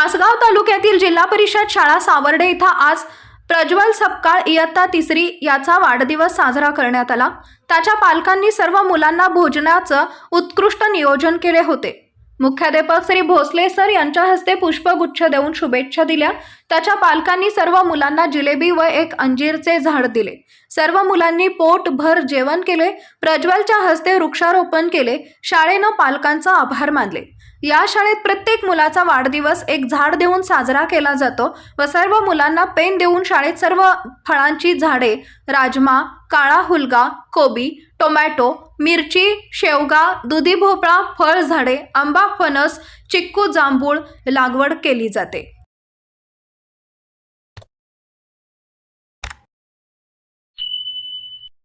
तासगाव तालुक्यातील जिल्हा परिषद शाळा सावर्डे इथं आज प्रज्वल सपकाळ इयत्ता तिसरी याचा वाढदिवस साजरा करण्यात आला. त्याच्या पालकांनी सर्व मुलांना भोजनाचं उत्कृष्ट नियोजन केले होते. मुख्याध्यापक श्री भोसले सर यांच्या हस्ते पुष्पगुच्छ देऊन शुभेच्छा दिल्या. त्याच्या पालकांनी सर्व मुलांना जिलेबी व एक अंजीरचे झाड दिले. सर्व मुलांनी पोटभर जेवण केले. प्रज्वलच्या हस्ते वृक्षारोपण केले. शाळेनं पालकांचा आभार मानले. या शाळेत प्रत्येक मुलाचा वाढदिवस एक झाड देऊन साजरा केला जातो व सर्व मुलांना पेन देऊन शाळेत सर्व फळांची झाडे राजमा काळा हुलगा कोबी टोमॅटो मिरची शेवगा दुधी भोपळा फळझाडे आंबा फणस चिक्कू जांभूळ लागवड केली जाते.